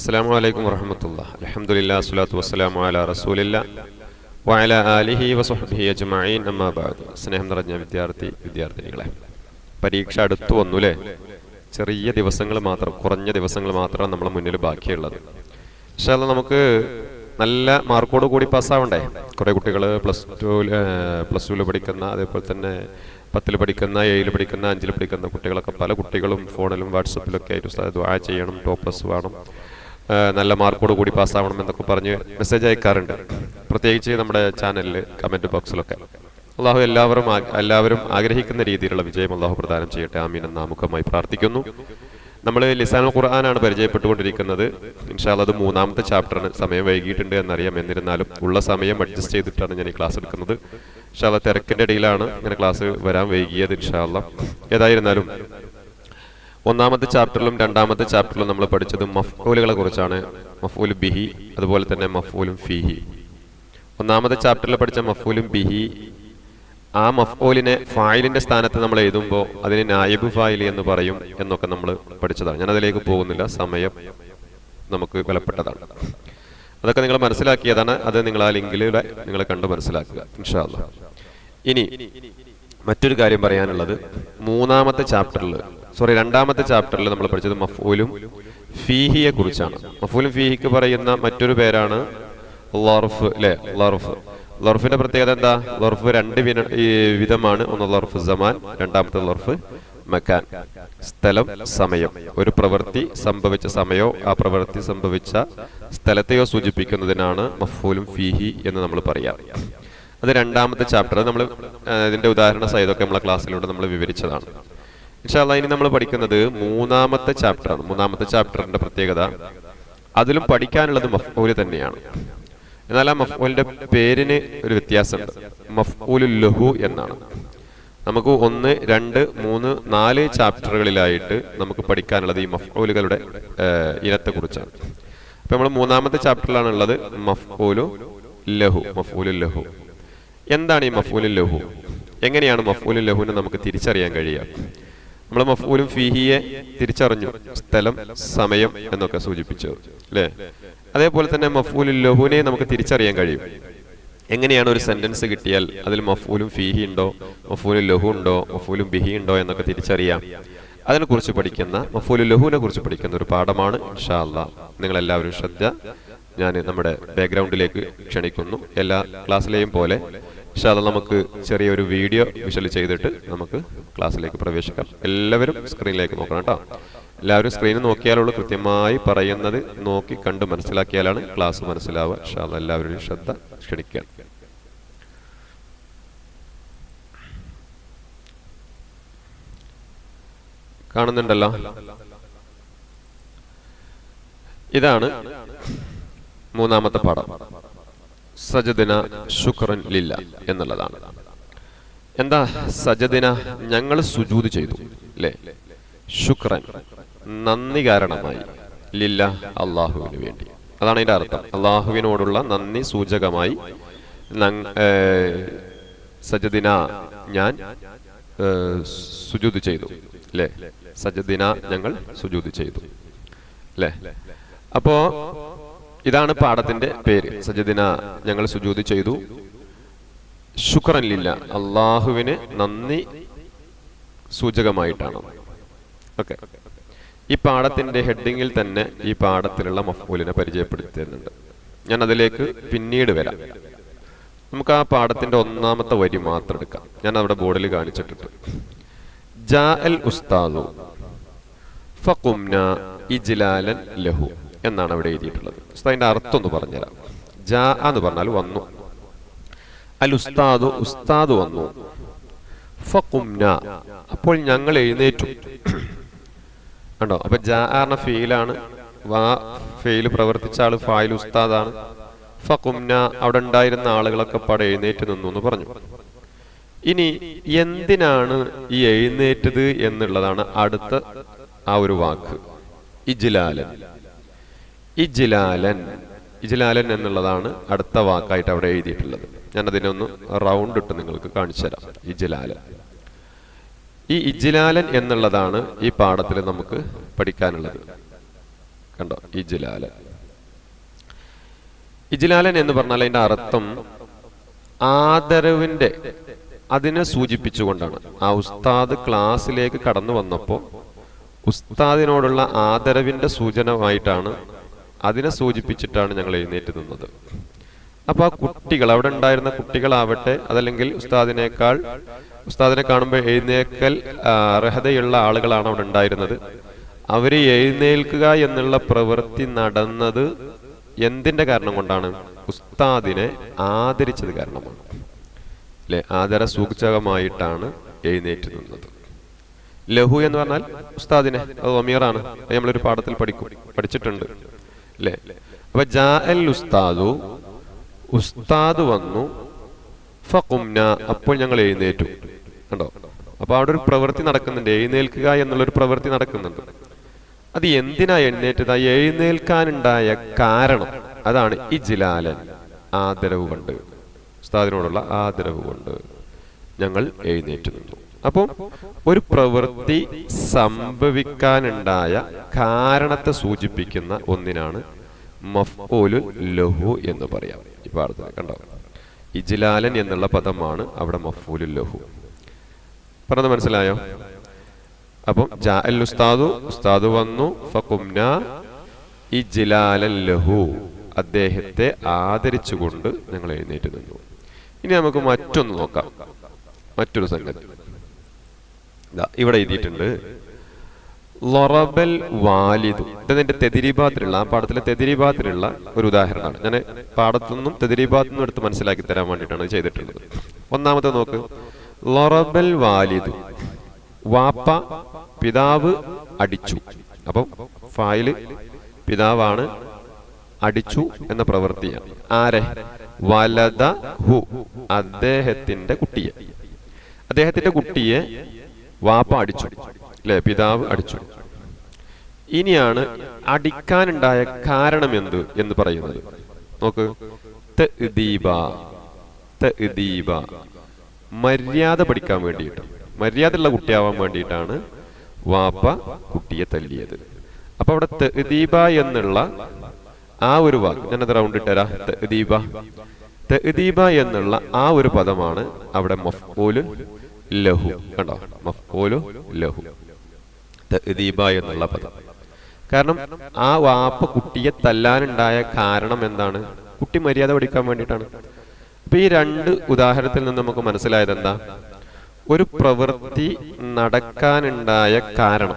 അസ്സാം വലൈക്കും വറഹമത്തുള്ള. അലഹമുല്ലാ സ്വലാത്തു വസ്സലാമു അല റസൂലില്ല. അജ്മഈൻ അമ്മാ ബഅദ്. സ്നേഹം നിറഞ്ഞ വിദ്യാർത്ഥി വിദ്യാർത്ഥിനികളെ പരീക്ഷ അടുത്തു വന്നു അല്ലേ ചെറിയ ദിവസങ്ങൾ മാത്രം കുറഞ്ഞ ദിവസങ്ങൾ മാത്രമാണ് നമ്മളെ മുന്നിൽ ബാക്കിയുള്ളത്. പക്ഷേ അത് നമുക്ക് നല്ല മാർക്കോട് കൂടി പാസ്സാവണ്ടേ? കുറേ കുട്ടികൾ പ്ലസ് ടുവിൽ പ്ലസ് ടുവിൽ പഠിക്കുന്ന അതേപോലെ തന്നെ പത്തിൽ പഠിക്കുന്ന ഏഴിൽ പഠിക്കുന്ന അഞ്ചിൽ പഠിക്കുന്ന കുട്ടികളൊക്കെ പല കുട്ടികളും ഫോണിലും വാട്സപ്പിലൊക്കെ ആയിട്ട് ആ ചെയ്യണം ടോപ്പ് പ്ലസ് വേണം. നല്ല മാർക്കോട് കൂടി പാസ്സാവണം എന്നൊക്കെ പറഞ്ഞ് മെസ്സേജ് അയക്കാറുണ്ട്. പ്രത്യേകിച്ച് നമ്മുടെ ചാനലിൽ കമന്റ് ബോക്സിലൊക്കെ അള്ളാഹു എല്ലാവരും എല്ലാവരും ആഗ്രഹിക്കുന്ന രീതിയിലുള്ള വിജയം അള്ളാഹു പ്രദാനം ചെയ്യട്ടെ. ആമീൻ എന്ന് ആമുഖമായി പ്രാർത്ഥിക്കുന്നു. നമ്മൾ ലിസാനുൽ ഖുർആനാണ് പരിചയപ്പെട്ടുകൊണ്ടിരിക്കുന്നത്. ഇൻഷാല്ല അത് മൂന്നാമത്തെ ചാപ്റ്ററിന് സമയം വൈകിയിട്ടുണ്ട് എന്നറിയാം. എന്നിരുന്നാലും ഉള്ള സമയം അഡ്ജസ്റ്റ് ചെയ്തിട്ടാണ് ഞാൻ ഈ ക്ലാസ് എടുക്കുന്നത്. ഇൻഷാല്ല തിരക്കിന്റെ ഇടയിലാണ് ഇങ്ങനെ ക്ലാസ് വരാൻ വൈകിയത് ഇൻഷാല്ല ഏതായിരുന്നാലും ഒന്നാമത്തെ ചാപ്റ്ററിലും രണ്ടാമത്തെ ചാപ്റ്ററിലും നമ്മൾ പഠിച്ചത് മഫ്ഊലുകളെ കുറിച്ചാണ്. മഫൂൽ ബിഹി അതുപോലെ തന്നെ മഫൂലും ഫിഹി. ഒന്നാമത്തെ ചാപ്റ്ററിൽ പഠിച്ച മഫൂലും ബിഹി ആ മഫ്ഊലിനെ ഫായിലിന്റെ സ്ഥാനത്ത് നമ്മൾ എഴുതുമ്പോൾ അതിന് നായിബ് ഫായിൽ എന്ന് പറയും എന്നൊക്കെ നമ്മൾ പഠിച്ചതാണ്. ഞാൻ അതിലേക്ക് പോകുന്നില്ല സമയം നമുക്ക് വിലപ്പെട്ടതാണ്. അതൊക്കെ നിങ്ങൾ മനസ്സിലാക്കിയതാണ്. അത് നിങ്ങൾ ആ ലിങ്കിലൂടെ നിങ്ങൾ കണ്ട് മനസ്സിലാക്കുക ഇൻഷാ അല്ലാ ഇനി മറ്റൊരു കാര്യം പറയാനുള്ളത്. മൂന്നാമത്തെ ചാപ്റ്ററിൽ സോറി രണ്ടാമത്തെ ചാപ്റ്ററിൽ നമ്മൾ പഠിച്ചത് മഫൂലും ഫീഹിയെ കുറിച്ചാണ്. മഫൂലും ഫീഹിക്ക് പറയുന്ന മറ്റൊരു പേരാണ് ലർഫ് അല്ലെ ലർഫ്. ലർഫിന്റെ പ്രത്യേകത എന്താ? ലർഫ് രണ്ട് വിധമാണ്. ഒന്ന് ലർഫ് സമാൻ രണ്ടാമത്തെ ലർഫ് മക്കാൻ. സ്ഥലം സമയം. ഒരു പ്രവൃത്തി സംഭവിച്ച സമയോ ആ പ്രവൃത്തി സംഭവിച്ച സ്ഥലത്തെയോ സൂചിപ്പിക്കുന്നതിനാണ് മഫൂലും ഫീഹി എന്ന് നമ്മൾ പറയാം അത് രണ്ടാമത്തെ ചാപ്റ്റർ നമ്മൾ ഇതിന്റെ ഉദാഹരണ സഹിതമൊക്കെ നമ്മളെ ക്ലാസ്സിലൂടെ നമ്മൾ വിവരിച്ചതാണ്. ഇൻഷാല്ല ഇനി നമ്മൾ പഠിക്കുന്നത് മൂന്നാമത്തെ ചാപ്റ്ററാണ് മൂന്നാമത്തെ ചാപ്റ്ററിന്റെ പ്രത്യേകത അതിലും പഠിക്കാനുള്ളത് മഫ്ഊൽ തന്നെയാണ്. എന്നാൽ ആ മഫ്ഊലിന്റെ പേരിന് ഒരു വ്യത്യാസമുണ്ട്. മഫ്ഊലു ലഹു എന്നാണ്. നമുക്ക് ഒന്ന് രണ്ട് മൂന്ന് നാല് ചാപ്റ്ററുകളിലായിട്ട് നമുക്ക് പഠിക്കാനുള്ളത് ഈ മഫ്ഊലുകളുടെ ഇനത്തെ കുറിച്ചാണ് അപ്പൊ നമ്മൾ മൂന്നാമത്തെ ചാപ്റ്ററിലാണ് ഉള്ളത് മഫ്ഊലു ലഹു മഫ്ഊലു ലഹു. എന്താണ് ഈ മഫൂലിൻ ലഹു? എങ്ങനെയാണ് മഫൂലിൻ ലഹുവിനെ നമുക്ക് തിരിച്ചറിയാൻ കഴിയുക? നമ്മൾ മഫൂലും ഫിഹിയെ തിരിച്ചറിഞ്ഞു. സ്ഥലം സമയം എന്നൊക്കെ സൂചിപ്പിച്ചു. അല്ലേ? അതേപോലെ തന്നെ മഫ്ഊലുൽ ലഹുവിനെ നമുക്ക് തിരിച്ചറിയാൻ കഴിയും. എങ്ങനെയാണ് ഒരു സെന്റൻസ് കിട്ടിയാൽ അതിൽ മഫൂലും ഫീഹി ഉണ്ടോ മഫൂലും ലഹു ഉണ്ടോ മഫൂലും ബിഹി ഉണ്ടോ എന്നൊക്കെ തിരിച്ചറിയാം. അതിനെ കുറിച്ച് പഠിക്കുന്ന മഫൂലു ലഹുവിനെ കുറിച്ച് പഠിക്കുന്ന ഒരു പാഠമാണ് ഇൻഷാ നിങ്ങളെല്ലാവരും ശ്രദ്ധ ഞാൻ നമ്മുടെ ബാക്ക്ഗ്രൗണ്ടിലേക്ക് ക്ഷണിക്കുന്നു. എല്ലാ ക്ലാസ്സിലെയും പോലെ ഇൻഷാ അത് നമുക്ക് ചെറിയൊരു വീഡിയോ വിഷ്വൽ ചെയ്തിട്ട് നമുക്ക് ക്ലാസ്സിലേക്ക് പ്രവേശിക്കാം. എല്ലാവരും സ്ക്രീനിലേക്ക് നോക്കണം കേട്ടോ. എല്ലാവരും സ്ക്രീനിൽ നോക്കിയാലുള്ളൂ കൃത്യമായി പറയുന്നത് നോക്കി കണ്ട് മനസ്സിലാക്കിയാലാണ് ക്ലാസ് മനസ്സിലാവുക. അത് എല്ലാവരുടെയും ശ്രദ്ധ ക്ഷണിക്കുക കാണുന്നുണ്ടല്ലോ? ഇതാണ് മൂന്നാമത്തെ പാഠം. സജദിന ശുക്രൻ ലില്ല എന്നുള്ളതാണ്. എന്താ സജദിന? ഞങ്ങൾ സുജൂത് ചെയ്തു അല്ലേ ശുക്രൻ നന്ദി കാരണമായി ലില്ല അള്ളാഹുവിന് വേണ്ടി. അതാണ് അതിന്റെ അർത്ഥം. അള്ളാഹുവിനോടുള്ള നന്ദി സൂചകമായി സജദിന ഞാൻ സുജൂത് ചെയ്തു അല്ലേ സജദിന ഞങ്ങൾ സുജൂത് ചെയ്തു അല്ലേ അപ്പോ ഇതാണ് പാഠത്തിന്റെ പേര്. സജദിന ഞങ്ങൾ സുജൂതി ചെയ്തു. ശുക്രൻ ലില്ല അള്ളാഹുവിന് നന്ദി സൂചകമായിട്ടാണ്. ഓക്കെ. ഈ പാഠത്തിന്റെ ഹെഡിങ്ങിൽ തന്നെ ഈ പാഠത്തിലുള്ള മഫൂലിനെ പരിചയപ്പെടുത്തുന്നുണ്ട് ഞാൻ അതിലേക്ക് പിന്നീട് വരാം. നമുക്ക് ആ പാഠത്തിന്റെ ഒന്നാമത്തെ വരി മാത്രം എടുക്കാം. ഞാൻ അവിടെ ബോർഡിൽ കാണിച്ചിട്ടുണ്ട്. ജാ അൽ ഉസ്താദു ഫുംന ഇജ്ലാലൻ ലഹു. എന്നാണ് അവിടെ എഴുതിയിട്ടുള്ളത്. ഉസ്താദിന്റെ അർത്ഥം ഒന്ന് പറഞ്ഞുതരാം. ജാ എന്ന് പറഞ്ഞാൽ വന്നു. അൽ ഉസ്താദു ഉസ്താദ് വന്നു. ഫുംന അപ്പോൾ ഞങ്ങൾ എഴുന്നേറ്റു. കണ്ടോ? അപ്പൊ ജാറിന ഫെയിലാണ് വാ ഫെയിൽ പ്രവർത്തിച്ച ആൾ ഫായിൽ ഉസ്താദാണ്. ഫുംന അവിടെ ഉണ്ടായിരുന്ന ആളുകളൊക്കെ പാടെ എഴുന്നേറ്റ് നിന്നു എന്ന് പറഞ്ഞു. ഇനി എന്തിനാണ് ഈ എഴുന്നേറ്റത് എന്നുള്ളതാണ് അടുത്ത ആ ഒരു വാക്ക്. ഇജ്ലാലൻ. ഇജ്ലാലൻ. ഇജ്ലാലൻ എന്നുള്ളതാണ് അടുത്ത വാക്കായിട്ട് അവിടെ എഴുതിയിട്ടുള്ളത്. ഞാൻ അതിനൊന്ന് റൗണ്ട് ഇട്ട് നിങ്ങൾക്ക് കാണിച്ചു തരാം. ഇജ്ലാലൻ. ഈ ഇജ്ലാലൻ എന്നുള്ളതാണ് ഈ പാഠത്തിൽ നമുക്ക് പഠിക്കാനുള്ളത്. കണ്ടോ? ഇജ്ലാലൻ. ഇജ്ലാലൻ എന്ന് പറഞ്ഞാൽ അതിന്റെ അർത്ഥം ആദരവിന്റെ അതിനെ സൂചിപ്പിച്ചുകൊണ്ടാണ്. ആ ഉസ്താദ് ക്ലാസ്സിലേക്ക് കടന്നു വന്നപ്പോൾ ഉസ്താദിനോടുള്ള ആദരവിന്റെ സൂചനമായിട്ടാണ് അതിനെ സൂചിപ്പിച്ചിട്ടാണ് ഞങ്ങൾ എഴുന്നേറ്റ് നിന്നത്. അപ്പൊ ആ കുട്ടികൾ അവിടെ ഉണ്ടായിരുന്ന കുട്ടികളാവട്ടെ അതല്ലെങ്കിൽ ഉസ്താദിനേക്കാൾ ഉസ്താദിനെ കാണുമ്പോൾ എഴുന്നേക്കൽ അർഹതയുള്ള ആളുകളാണ് അവിടെ ഉണ്ടായിരുന്നത്. അവർ എഴുന്നേൽക്കുക എന്നുള്ള പ്രവൃത്തി നടന്നത് എന്തിന്റെ കാരണം കൊണ്ടാണ്? ഉസ്താദിനെ ആദരിച്ചത് കാരണമാണ്. അല്ലെ? ആദര സൂചകമായിട്ടാണ് എഴുന്നേറ്റ് നിന്നത്. ലഹു എന്ന് പറഞ്ഞാൽ ഉസ്താദിനെ അത് ഒമീറാണ്. അത് നമ്മളൊരു പാഠത്തിൽ പഠിക്കും. പഠിച്ചിട്ടുണ്ട്. അല്ലേ അപ്പൊ ജാ അൽ ഉസ്താദു ഉസ്താദ് വന്നു. ഫുംന അപ്പോൾ ഞങ്ങൾ എഴുന്നേറ്റു. കണ്ടോ? അപ്പൊ അവിടെ ഒരു പ്രവൃത്തി നടക്കുന്നുണ്ട്. എഴുന്നേൽക്കുക എന്നുള്ളൊരു പ്രവൃത്തി നടക്കുന്നുണ്ട്. അത് എന്തിനാ എഴുന്നേറ്റത്? ആ എഴുന്നേൽക്കാനുണ്ടായ കാരണം അതാണ് ഇജ്ലാലൻ ആദരവ് കൊണ്ട്. ഉസ്താദിനോടുള്ള ആദരവ് കൊണ്ട് ഞങ്ങൾ എഴുന്നേറ്റ് നിന്നു. അപ്പം ഒരു പ്രവൃത്തി സംഭവിക്കാനുണ്ടായ കാരണത്തെ സൂചിപ്പിക്കുന്ന ഒന്നിനാണ് മഫ്ഓലുൽ ലഹു എന്ന് പറയാം. ഈ പാഠത്തിൽ കണ്ടോ? ഇജ്ലാലൻ എന്നുള്ള പദമാണ് അവിടെ മഫ്ഊലുൽ ലഹു. പറഞ്ഞത് മനസ്സിലായോ? അപ്പം ജാ അൽ ഉസ്താദു ഉസ്താദു വന്നു ഫഖുംന ഇജ്ലാലൻ ലഹു. അദ്ദേഹത്തെ ആദരിച്ചുകൊണ്ട് ഞങ്ങൾ എഴുന്നേറ്റ് നിന്നു. ഇനി നമുക്ക് മറ്റൊന്ന് നോക്കാം. മറ്റൊരു സംഗതി. ഇവിടെ എഴുതിയിട്ടുണ്ട്. ലൊറബൽ വാലിദു. ഇതിന്റെ തെതിരിബാത്തിലുള്ള ആ പാഠത്തിലെ തെതിരിബാത്തിലുള്ള ഒരു ഉദാഹരണമാണ്. ഞാൻ പാഠത്തുനിന്നും തെതിരിബാത്തു നിന്നും എടുത്ത് മനസ്സിലാക്കി തരാൻ വേണ്ടിയിട്ടാണ് ചെയ്തിട്ടുള്ളത്. ഒന്നാമത്തെ നോക്ക്. ലൊറബൽ വാലിദു. വാപ്പ പിതാവ് അടിച്ചു. അപ്പം ഫായിൽ പിതാവാണ് അടിച്ചു എന്ന പ്രവൃത്തിയാണ്. ആരെ? വലത ഹു അദ്ദേഹത്തിന്റെ കുട്ടിയെ. അദ്ദേഹത്തിന്റെ കുട്ടിയെ വാപ്പ അടിച്ചു. അല്ലെ? പിതാവ് അടിച്ചു. ഇനിയാണ് അടിക്കാനുണ്ടായ കാരണം എന്ത് എന്ന് പറയുന്നത്? നോക്ക്. മര്യാദ പഠിക്കാൻ വേണ്ടിയിട്ട്. മര്യാദയുള്ള കുട്ടിയാവാൻ വേണ്ടിയിട്ടാണ് വാപ്പ കുട്ടിയെ തല്ലിയത്. അപ്പൊ അവിടെ തെദീബ എന്നുള്ള ആ ഒരു വാക്ക് ഞാനത് റൗണ്ട് ഇട്ടരാ. തെദീബ തെദീബ എന്നുള്ള ആ ഒരു പദമാണ് അവിടെ മഫ്ഊൽ ലഹു. കണ്ടോ? മഫ്കൂലു ലഹു. തെദീബ എന്നുള്ള പദം. കാരണം ആ വാപ്പ കുട്ടിയെ തല്ലാനുണ്ടായ കാരണം എന്താണ്? കുട്ടി മര്യാദ പഠിക്കാൻ വേണ്ടിയിട്ടാണ്. അപ്പൊ ഈ രണ്ട് ഉദാഹരണത്തിൽ നിന്ന് നമുക്ക് മനസ്സിലായത് എന്താ? ഒരു പ്രവൃത്തി നടക്കാനുണ്ടായ കാരണം.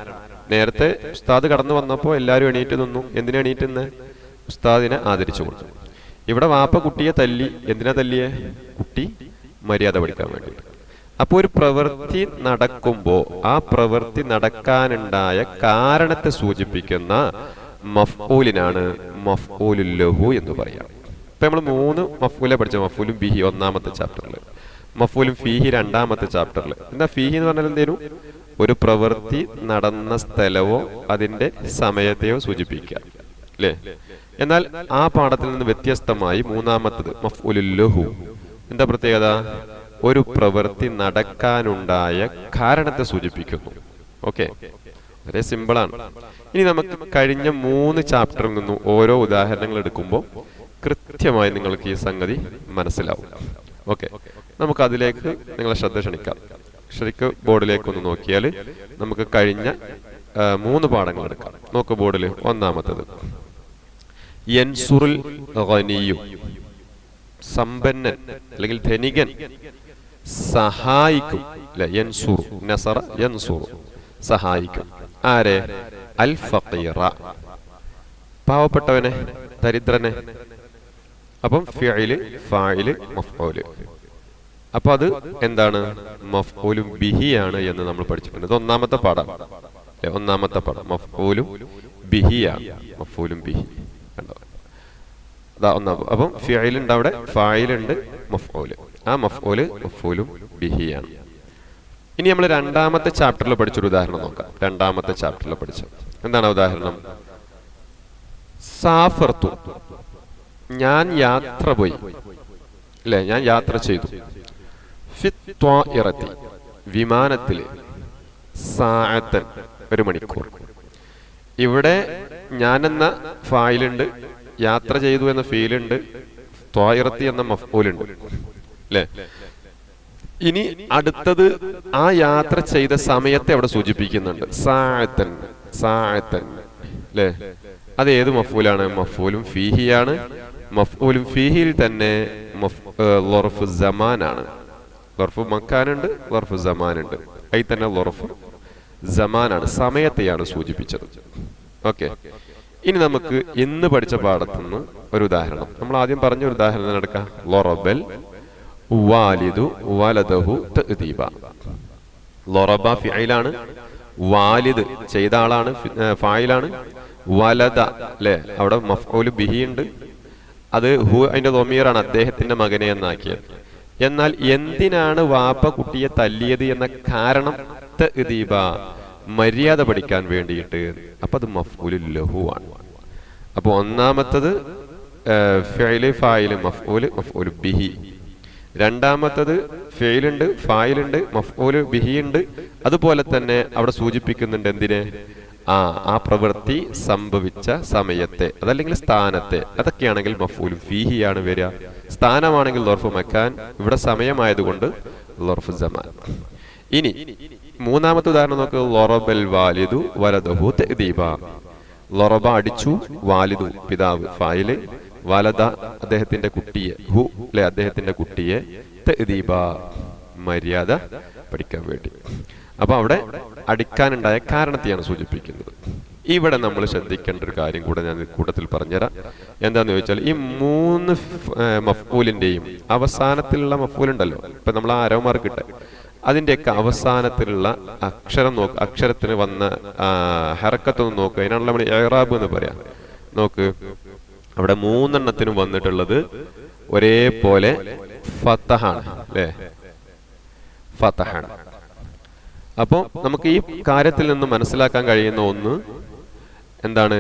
നേരത്തെ ഉസ്താദ് കടന്നു വന്നപ്പോൾ എല്ലാവരും എണീറ്റ് നിന്നു. എന്തിനാ എണീറ്റ് നിന്ന്? ഉസ്താദിനെ ആദരിച്ചു കൊടുത്തു. ഇവിടെ വാപ്പ കുട്ടിയെ തല്ലി. എന്തിനാ തല്ലിയെ? കുട്ടി മര്യാദ പഠിക്കാൻ വേണ്ടിയിട്ട്. അപ്പോൾ ഒരു പ്രവൃത്തി നടക്കുമ്പോൾ ആ പ്രവൃത്തി നടക്കാനുണ്ടായ കാരണത്തെ സൂചിപ്പിക്കുന്ന മഫ്ഊലിനാണ് മഫ്ഊലുല്ലഹു എന്ന് പറയാം. ഇപ്പൊ നമ്മൾ മൂന്ന് മഫ്ഊലെ പഠിച്ച മഫ്ഊലും ബിഹി ഒന്നാമത്തെ ചാപ്റ്ററിൽ മഫ്ഊലും ഫീഹി രണ്ടാമത്തെ ചാപ്റ്ററിൽ എന്താ ഫീഹി എന്ന് പറഞ്ഞാൽ എന്തേലും ഒരു പ്രവൃത്തി നടന്ന സ്ഥലവോ അതിന്റെ സമയത്തെയോ സൂചിപ്പിക്കുക. അല്ലേ? എന്നാൽ ആ പാഠത്തിൽ നിന്ന് വ്യത്യസ്തമായി മൂന്നാമത്തത് മഫ്ഉലുല്ലഹു ലഹു. എന്താ പ്രത്യേകത? ഒരു പ്രവൃത്തി നടക്കാനുണ്ടായ കാരണത്തെ സൂചിപ്പിക്കുന്നു. ഓക്കെ വളരെ സിമ്പിളാണ് ഇനി നമുക്ക് കഴിഞ്ഞ മൂന്ന് ചാപ്റ്ററിൽ നിന്നും ഓരോ ഉദാഹരണങ്ങൾ എടുക്കുമ്പോൾ കൃത്യമായി നിങ്ങൾക്ക് ഈ സംഗതി മനസ്സിലാവും. ഓക്കെ നമുക്ക് അതിലേക്ക് നിങ്ങളെ ശ്രദ്ധ ക്ഷണിക്കാം. ശരിക്ക് ബോർഡിലേക്ക് ഒന്ന് നോക്കിയാൽ നമുക്ക് കഴിഞ്ഞ മൂന്ന് പാഠങ്ങൾ എടുക്കാം. നോക്ക് ബോർഡിൽ ഒന്നാമത്തത്. യൻസുറിൽ സമ്പന്നൻ അല്ലെങ്കിൽ ധനികൻ. സഹായിക്കും. യൻസുർ നസറ യൻസൂർ സഹായിക്കും. ആരെ? അൽ ഫീറ പാവപ്പെട്ടവനെ ദരിദ്രനെ. അപ്പം ഫിഅൽ ഫായിൽ മഫ്ഊൽ. അപ്പൊ അത് എന്താണ്? മഫ്ഊലും ബിഹിയാണ് എന്ന് നമ്മൾ പഠിച്ചിട്ടുണ്ട്. ഒന്നാമത്തെ പാഠം. അല്ലെ ഒന്നാമത്തെ പാഠം. മഫ്ഊലും ബിഹിയാണ്. മഫ്ഊലും ബിഹി. കണ്ടോ? അതാ ഒന്നാം അപ്പം ഫിഅലുണ്ട് അവിടെ ഫായിലുണ്ട് മഫ്ഊൽ. ആ മഫ്ഊൽ മഫ്ഊലും ബിഹിയാണ്. ഇനി നമ്മൾ രണ്ടാമത്തെ ചാപ്റ്ററിൽ പഠിച്ചൊരു ഉദാഹരണം നോക്കാം. രണ്ടാമത്തെ ചാപ്റ്ററിൽ പഠിച്ച എന്താണ് ഉദാഹരണം? സാഫർത്തു ഞാൻ യാത്ര പോയി. അല്ലെ ഞാൻ യാത്ര ചെയ്തു. ഇറത്തി വിമാനത്തിൽ സാഅത്തൻ ഒരു മണിക്കൂർ. ഇവിടെ ഞാനെന്ന ഫായിലുണ്ട് യാത്ര ചെയ്തു എന്ന ഫീലുണ്ട് ത്വായിറത്തി എന്ന മഫൂലുണ്ട് അല്ലേ ഇനി അടുത്തത് ആ യാത്ര ചെയ്ത സമയത്തെ അവിടെ സൂചിപ്പിക്കുന്നുണ്ട്. സാഴത്തൻ സാഴത്തൻ അല്ലേ അത് ഏത് മഫൂലാണ്? മഫൂലും ഫീഹിയാണ്. മഫൂലും ഫീഹിയിൽ തന്നെ ലൊറഫ് ജമാനാണ് ലൊറഫ് മക്കാനുണ്ട് ലൊറഫ് ജമാനുണ്ട് അതിൽ തന്നെ ലൊറഫ് ജമാനാണ് സമയത്തെയാണ് സൂചിപ്പിച്ചത്. ഓക്കെ. ഇനി നമുക്ക് ഇന്ന് പഠിച്ച പാഠത്തുനിന്ന് ഒരു ഉദാഹരണം. നമ്മൾ ആദ്യം പറഞ്ഞ ഒരു ഉദാഹരണം എടുക്കാം. ലൊറബൽ വാലിദു വലദഹു തഅദീബ. ലൊറബ ഫിഐലാണ് വാലിദ് ചെയ്ത ആളാണ് ഫായിലാണ്. വലദ അല്ലേ അവിടെ മഫ്ഊൽ ബിഹി ഉണ്ട്. അത് ഹു അതിന്റെ ദൊമീറാണ് അദ്ദേഹത്തിന്റെ മകനെ എന്നാക്കിയത്. എന്നാൽ എന്തിനാണ് വാപ്പ കുട്ടിയെ തല്ലിയത് എന്ന കാരണം തഅദീബ മര്യാദ പഠിക്കാൻ വേണ്ടിയിട്ട്? അപ്പൊ അത് മഫ്ഊലു ലഹു ആണ്. അപ്പൊ ഒന്നാമത്തത് ഫെയിൽ ഫായിൽ മഫ്ഊൽ മഫ്ഊലു ബിഹി. രണ്ടാമത്തത് ഫെയിലുണ്ട് ഫായിലുണ്ട് മഫ്ഊൽ ബിഹി ഉണ്ട് അതുപോലെ തന്നെ അവിടെ സൂചിപ്പിക്കുന്നുണ്ട് എന്തിനെ? ആ ആ പ്രവൃത്തി സംഭവിച്ച സമയത്തെ അതല്ലെങ്കിൽ സ്ഥാനത്തെ. അതൊക്കെയാണെങ്കിൽ മഫൂലും. ഫീഹിയാണ് വരിക. സ്ഥാനമാണെങ്കിൽ ലോർഫ് മക്കാൻ. ഇവിടെ സമയമായതുകൊണ്ട് ലോർഫ് ജമാൻ. ഇനി മൂന്നാമത്തെ ഉദാഹരണം നോക്ക്. ലൊറബൽ വാലിദു വലദഹു തഅദീബ ലൊറബ അടിച്ചു വാലിദു പിതാവ് ഫായിൽ. വലദ അദ്ദേഹത്തിന്റെ കുട്ടിയെ ഹു അല്ലെ അദ്ദേഹത്തിന്റെ കുട്ടിയെ തഅദീബ മര്യാദ പഠിക്കാൻ വേണ്ടി. അപ്പൊ അവിടെ അടിക്കാനുണ്ടായ കാരണത്തെയാണ് സൂചിപ്പിക്കുന്നത്. ഇവിടെ നമ്മൾ ശ്രദ്ധിക്കേണ്ട ഒരു കാര്യം കൂടെ ഞാൻ കൂട്ടത്തിൽ പറഞ്ഞുതരാം. എന്താന്ന് ചോദിച്ചാൽ ഈ മൂന്ന് മഫ്കൂലിന്റെയും അവസാനത്തിലുള്ള മഫൂലുണ്ടല്ലോ ഇപ്പൊ നമ്മൾ ആരോ മാർക്കിട്ടെ അതിന്റെയൊക്കെ അവസാനത്തിലുള്ള അക്ഷരം നോക്ക് അക്ഷരത്തിന് വന്ന ഹറക്കത്തൊന്ന് നോക്ക്. അതിനാണല്ലോ നമ്മൾ ഏറാബ് എന്ന് പറയാം. നോക്ക്. അവിടെ മൂന്നെണ്ണത്തിനും വന്നിട്ടുള്ളത് ഒരേപോലെ ഫത്തഹാണ് അല്ലേ? ഫത്തഹാണ് അപ്പോൾ നമുക്ക് ഈ കാര്യത്തിൽ നിന്ന് മനസ്സിലാക്കാൻ കഴിയുന്ന ഒന്ന് എന്താണ്?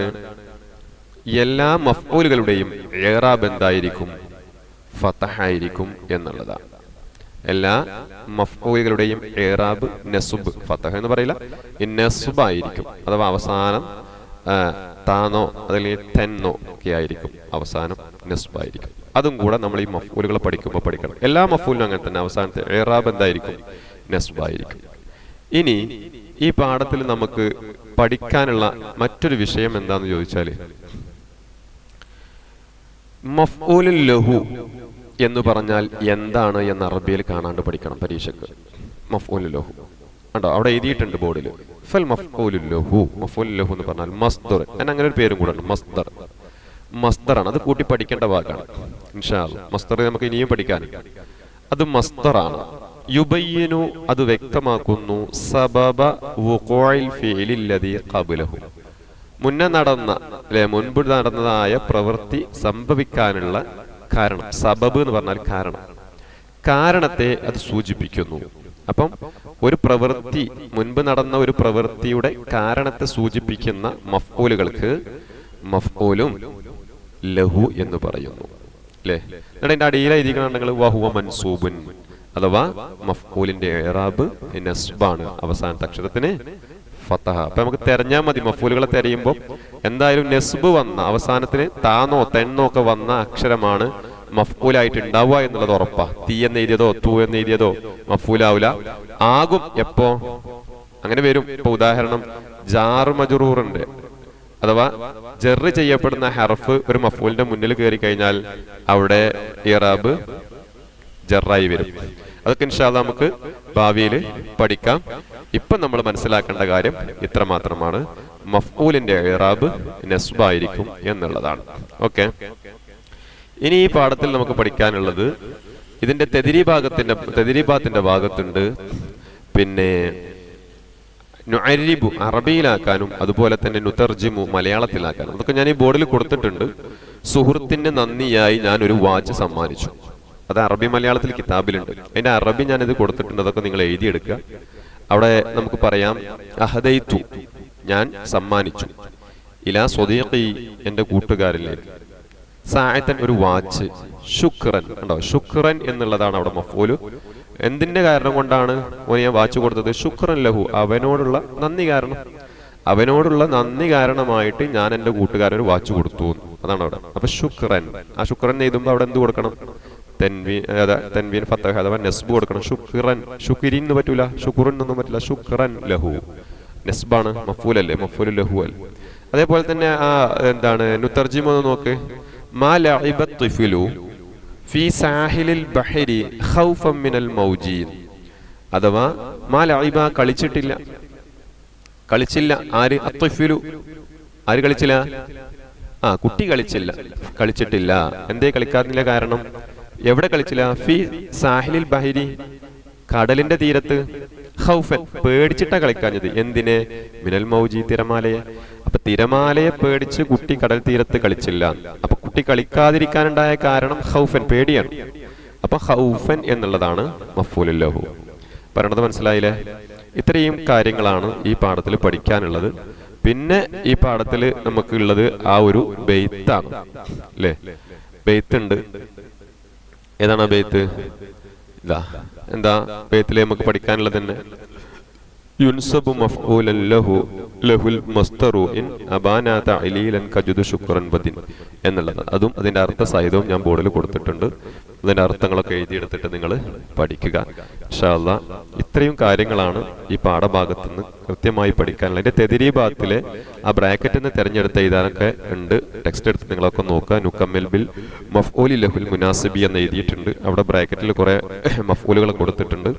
എല്ലാ മഫ്ഊലുകളുടെയും ഏറാബ് എന്തായിരിക്കും? ഫത്തഹായിരിക്കും എന്നുള്ളതാണ്. എല്ലാ മഫ്ഊലുകളുടെയും ഏറാബ് നസുബ് ഫത്തഹ എന്ന് പറയില്ല ഈ നസുബ് ആയിരിക്കും അഥവാ അവസാനം ആ, താനോ അതല്ലെങ്കിൽ തെന്നോ ഒക്കെ ആയിരിക്കും. അവസാനം നെസ്ബായിരിക്കും അതും കൂടെ നമ്മൾ ഈ മഫൂലുകൾ പഠിക്കുമ്പോൾ പഠിക്കണം. എല്ലാ മഫൂലിനും അങ്ങനെ തന്നെ അവസാനത്തെ ഏറാബ് എന്തായിരിക്കും? നെസ്ബായിരിക്കും ഇനി ഈ പാഠത്തിൽ നമുക്ക് പഠിക്കാനുള്ള മറ്റൊരു വിഷയം എന്താന്ന് ചോദിച്ചാൽ മഫ്ഊലുൽ ലഹു എന്ന് പറഞ്ഞാൽ എന്താണ് എന്ന് അറബിയിൽ കാണാണ്ട് പഠിക്കണം പരീക്ഷക്ക്. മഫ്ഊലുൽ ലഹു. കണ്ടോ? അവിടെ എഴുതിയിട്ടുണ്ട് ബോർഡിൽ ഫൽ എന്ന് പറഞ്ഞാൽ മസ്ദർ. അങ്ങനെ ഒരു പേരും കൂടെ ഉണ്ട്. മസ്ദർ. മസ്ദറാണ് അത് കൂട്ടി പഠിക്കേണ്ട വാക്കാണ് ഇൻഷാ. മസ്ദർ നമുക്ക് ഇനിയും പഠിക്കാൻ അത് മസ്ദറാണ് യുബയ്യനു അത് വ്യക്തമാക്കുന്നു. സബബ കബുലഹു മുന്നേ നടന്ന അല്ലെ മുൻപ് നടന്നതായ പ്രവൃത്തി സംഭവിക്കാനുള്ള കാരണം. സബബ് എന്ന് പറഞ്ഞാൽ കാരണം. കാരണത്തെ അത് സൂചിപ്പിക്കുന്നു. അപ്പം ഒരു പ്രവൃത്തി മുൻപ് നടന്ന ഒരു പ്രവൃത്തിയുടെ കാരണത്തെ സൂചിപ്പിക്കുന്ന മഫ്ഊലുകൾക്ക് മഫ്ഊലും ലഹു എന്ന് പറയുന്നു. അല്ലേ എന്നിട്ട് അതിന്റെ അടിയിലെ എഴുതിക്കണമെങ്കിൽ വഹുവ മൻസൂബുൻ അഥവാ മഫ്കൂലിന്റെ ഏറാബ് നസ്ബാണ് അവസാനത്തെ അക്ഷരത്തിന് ഫത്തഹ അപ്പൊ നമുക്ക് തെരഞ്ഞാൽ മതി മഫൂലുകളെ തെരയുമ്പോൾ എന്തായാലും നെസ്ബ് വന്ന അവസാനത്തിന് താന്നോ തെണ്ണോ ഒക്കെ വന്ന അക്ഷരമാണ് മഫ്ഊലായിട്ട് ഉണ്ടാവുക എന്നുള്ളത് ഉറപ്പാ. തീ എന്ന് എഴുതിയതോ തൂ എന്ന് എഴുതിയതോ മഫൂലാവൂല. ആകും എപ്പോ? അങ്ങനെ വരും. ഇപ്പൊ ഉദാഹരണം ജാറു മജുറൂർ ഉണ്ട് അഥവാ ജെറ് ചെയ്യപ്പെടുന്ന ഹർഫ് ഒരു മഫൂലിന്റെ മുന്നിൽ കയറി കഴിഞ്ഞാൽ അവിടെ ഇറാബ് ജറായി വരും. അതൊക്കെ ഇൻഷാല്ല നമുക്ക് ഭാവിയിൽ പഠിക്കാം. ഇപ്പൊ നമ്മൾ മനസ്സിലാക്കേണ്ട കാര്യം ഇത്ര മാത്രമാണ് മഫ്ഊലിന്റെ ഇറാബ് നെസ്ബായിരിക്കും എന്നുള്ളതാണ്. ഓക്കെ? ഇനി ഈ പാഠത്തിൽ നമുക്ക് പഠിക്കാനുള്ളത് ഇതിന്റെ തെതിരി ഭാഗത്തിന്റെ തെതിരി ഭാഗത്തിന്റെ ഭാഗത്തുണ്ട്. പിന്നെ നുഅരിബു അറബിയിലാക്കാനും അതുപോലെ തന്നെ നുതർജിമു മലയാളത്തിലാക്കാനും. അതൊക്കെ ഞാൻ ഈ ബോർഡിൽ കൊടുത്തിട്ടുണ്ട്. സുഹൃത്തിന് നന്ദിയായി ഞാൻ ഒരു വാച്ച് സമ്മാനിച്ചു. അത് അറബി മലയാളത്തിൽ കിതാബിലുണ്ട്. അതിന്റെ അറബി ഞാൻ ഇത് കൊടുത്തിട്ടുണ്ട്. അതൊക്കെ നിങ്ങൾ എഴുതിയെടുക്കുക. അവിടെ നമുക്ക് പറയാം അഹദൈത്തു ഞാൻ സമ്മാനിച്ചു. ഇലാ സ്വദീഖി എന്റെ കൂട്ടുകാരിലേക്ക്. സായത്തൻ ഒരു വാച്ച്. ശുക്രൻ. ഉണ്ടോ ശുക്രൻ എന്നുള്ളതാണ് അവിടെ മഫൂൽ. എന്തിന്റെ കാരണം കൊണ്ടാണ് ഓന് ഞാൻ വാച്ച് കൊടുത്തത്? ശുക്രൻ ലഹു. അവനോടുള്ള നന്ദി കാരണം. അവനോടുള്ള നന്ദി കാരണമായിട്ട് ഞാൻ എന്റെ കൂട്ടുകാരൻ ഒരു വാച്ച് കൊടുത്തു. അതാണ് അവിടെ. അപ്പൊ ശുക്രൻ. ആ ശുക്രൻ എഴുതുമ്പോൾ അവിടെ എന്ത് കൊടുക്കണം? തെൻവീൻ അതെ തെൻവീൻ ഫത്തഹ അഥവാ നെസ്ബ് കൊടുക്കണം. ശുക്രൻ. ശുക്രി എന്ന് പറ്റൂല. ശുക്രൻ എന്നൊന്നും പറ്റില്ല ശുക്രൻ ലഹു. നെസ്ബാണ് മഫൂലല്ലേ? മഫൂൽ ലഹു അല്ലേ അതേപോലെ തന്നെ ആ എന്താണ് നുത്തർജിമൊന്ന് നോക്ക്. ഫി സാഹിലിൽ ബഹരി ഖൗഫൻ മിനൽ മൗജീൻ അഥവാ മാ ലഇബ കളിച്ചിട്ടില്ല. കളിച്ചില്ല. ആര്? അത്വഫിലു ആര് കളിച്ചില്ല? ആ കുട്ടി കളിച്ചില്ല. കളിച്ചിട്ടില്ല. എന്തേ കളിക്കാറില്ല കാരണം? എവിടെ കളിച്ചില്ല? ഫി സാഹിലിൽ ബഹിരി. കടലിന്റെ തീരത്ത്. ഹൗഫൻ പേടിച്ചിട്ടാ കളിക്കാഞ്ഞത്. എന്തിനെ? മിനൽ മൗജി തിരമാലയെ. അപ്പൊ തിരമാലയെ പേടിച്ച് കുട്ടി കടൽ തീരത്ത് കളിച്ചില്ല. അപ്പൊ കുട്ടി കളിക്കാതിരിക്കാനുണ്ടായ കാരണം ഹൗഫൻ പേടിയാണ്. അപ്പൊ ഹൗഫൻ എന്നുള്ളതാണ് മഫൂലുല്ലഹു. പറയണത് മനസ്സിലായില്ലേ? ഇത്രയും കാര്യങ്ങളാണ് ഈ പാഠത്തിൽ പഠിക്കാനുള്ളത്. പിന്നെ ഈ പാഠത്തിൽ നമുക്കുള്ളത് ആ ഒരു ബെയ്ത്താണ്. അല്ലേ ബെയ്ത്ത് ഉണ്ട് ഏതാണ് ബെയ്ത്ത്? ഇതാ. എന്താ? ബെയ്ത്തിൽ നമുക്ക് പഠിക്കാനുള്ളത് തന്നെ. യുൻസബു മഫ്ഊലൻ ലഹു ലഹുൽ മസ്തറു ഇൻ അബാന തഅലീലൻ കജുദു ശുക്രൻ ബദിൻ എന്നുള്ളത്. അതും അതിന്റെ അർത്ഥ സഹിതവും ഞാൻ ബോർഡിൽ കൊടുത്തിട്ടുണ്ട്. അതിന്റെ അർത്ഥങ്ങളൊക്കെ എഴുതിയെടുത്തിട്ട് നിങ്ങൾ പഠിക്കുക. ഷാല്ല ഇത്രയും കാര്യങ്ങളാണ് ഈ പാഠഭാഗത്ത് നിന്ന് കൃത്യമായി പഠിക്കാനുള്ള. അതിന്റെ തെതിരി ഭാഗത്തിലെ ആ ബ്രാക്കറ്റിൽ നിന്ന് തിരഞ്ഞെടുത്ത് എഴുതാനൊക്കെ ഉണ്ട്. ടെക്സ്റ്റ് എടുത്ത് നിങ്ങളൊക്കെ നോക്കുക. നുക്കമ്മിൽ ബിൽ മഫ്ഊലി ലഹുൽ മുനാസിബി എന്ന് എഴുതിയിട്ടുണ്ട്. അവിടെ ബ്രാക്കറ്റിൽ കുറേ മഫ്ഊലുകൾ കൊടുത്തിട്ടുണ്ട്.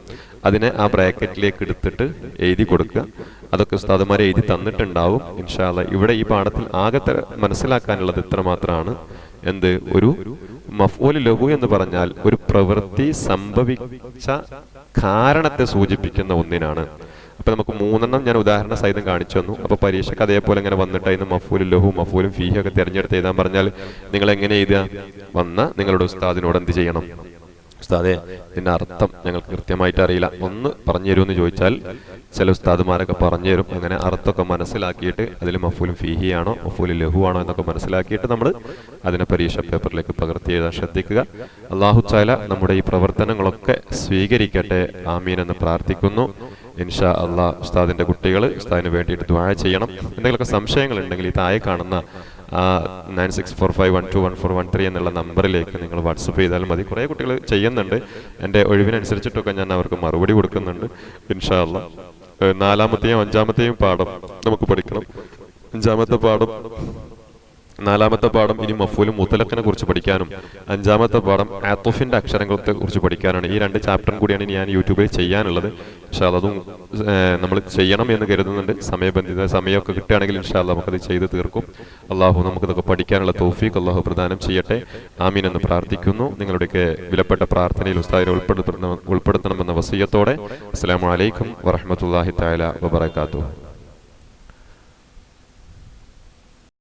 അതിനെ ആ ബ്രാക്കറ്റിലേക്ക് എടുത്തിട്ട് എഴുതി കൊടുക്കുക. അതൊക്കെ ഉസ്താദുമാരെ എഴുതി തന്നിട്ടുണ്ടാവും. ഇൻഷാല്ല ഇവിടെ ഈ പാഠത്തിൽ ആകെ മനസ്സിലാക്കാനുള്ളത് ഇത്ര മാത്രമാണ് എന്ത്? ഒരു മഫ്ഊൽ ലഹു എന്ന് പറഞ്ഞാൽ ഒരു പ്രവൃത്തി സംഭവിച്ച കാരണത്തെ സൂചിപ്പിക്കുന്ന ഒന്നിനാണ്. അപ്പൊ നമുക്ക് മൂന്നെണ്ണം ഞാൻ ഉദാഹരണ സഹിതം കാണിച്ചു തന്നു. അപ്പൊ പരീക്ഷയ്ക്ക് അതേപോലെ ഇങ്ങനെ വന്നിട്ട് അതിന് മഫൂലും ലഹു മഫൂലും ഫീഹൊക്കെ തിരഞ്ഞെടുത്ത് എഴുതാൻ പറഞ്ഞാൽ നിങ്ങൾ എങ്ങനെ എഴുതുക? വന്ന നിങ്ങളുടെ ഉസ്താദിനോട് എന്ത് ചെയ്യണം? ഉസ്താദെ ഇതിന്റെ അർത്ഥം ഞങ്ങൾക്ക് കൃത്യമായിട്ട് അറിയില്ല. ഒന്ന് പറഞ്ഞു തരുമെന്ന് ചോദിച്ചാൽ ചില ഉസ്താദുമാരൊക്കെ പറഞ്ഞു തരും. അങ്ങനെ അർത്ഥമൊക്കെ മനസ്സിലാക്കിയിട്ട് അതിൽ മഫൂലും ആണോ മഫൂലും ലഹു ആണോ എന്നൊക്കെ മനസ്സിലാക്കിയിട്ട് നമ്മൾ അതിനെ പരീക്ഷ പേപ്പറിലേക്ക് പകർത്തി എഴുതാൻ ശ്രദ്ധിക്കുക. അള്ളാഹു നമ്മുടെ ഈ പ്രവർത്തനങ്ങളൊക്കെ സ്വീകരിക്കട്ടെ. ആമീൻ എന്ന് പ്രാർത്ഥിക്കുന്നു. ഇൻഷാ അള്ളാഹ് ഉസ്താദിന്റെ കുട്ടികൾ ഉസ്താദിന് വേണ്ടിയിട്ട് ദ്വാഴ ചെയ്യണം. എന്തെങ്കിലുമൊക്കെ സംശയങ്ങൾ ഉണ്ടെങ്കിൽ ഈ താഴെ കാണുന്ന nine six four five one two one four one three എന്നുള്ള നമ്പറിലേക്ക് നിങ്ങൾ വാട്സപ്പ് ചെയ്താൽ മതി. കുറേ കുട്ടികൾ ചെയ്യുന്നുണ്ട്. എന്റെ ഒഴിവിനനുസരിച്ചിട്ടൊക്കെ ഞാൻ അവർക്ക് മറുപടി കൊടുക്കുന്നുണ്ട്. ഇൻഷാല്ല നാലാമത്തെയും അഞ്ചാമത്തെയും പാഠം നമുക്ക് പഠിക്കണം. അഞ്ചാമത്തെ പാഠം നാലാമത്തെ പാഠം ഇനി മഫൂലും മുത്തലക്കിനെ കുറിച്ച് പഠിക്കാനും അഞ്ചാമത്തെ പാഠം ആത്തോഫിന്റെ അക്ഷരങ്ങളെ കുറിച്ച് പഠിക്കാനാണ്. ഈ രണ്ട് ചാപ്റ്ററും കൂടിയാണ് ഞാൻ യൂട്യൂബിൽ ചെയ്യാനുള്ളത്. പക്ഷെ അതും നമ്മൾ ചെയ്യണം എന്ന് കരുതുന്നുണ്ട്. സമയബന്ധിത സമയമൊക്കെ കിട്ടുകയാണെങ്കിൽ ഇൻഷാല്ല നമുക്കത് ചെയ്ത് തീർക്കും. അള്ളാഹു നമുക്കിതൊക്കെ പഠിക്കാനുള്ള തൗഫീഖ് അള്ളാഹു പ്രദാനം ചെയ്യട്ടെ. ആമീൻ എന്ന് പ്രാർത്ഥിക്കുന്നു. നിങ്ങളുടെയൊക്കെ വിലപ്പെട്ട പ്രാർത്ഥനയിൽ ഉസ്താദിനെ ഉൾപ്പെടുത്തണം ഉൾപ്പെടുത്തണമെന്ന വസീയത്തോടെ. അസ്സാം വലൈക്കും വറഹ്മത്തുള്ളാഹി തആല വബറകാതുഹു.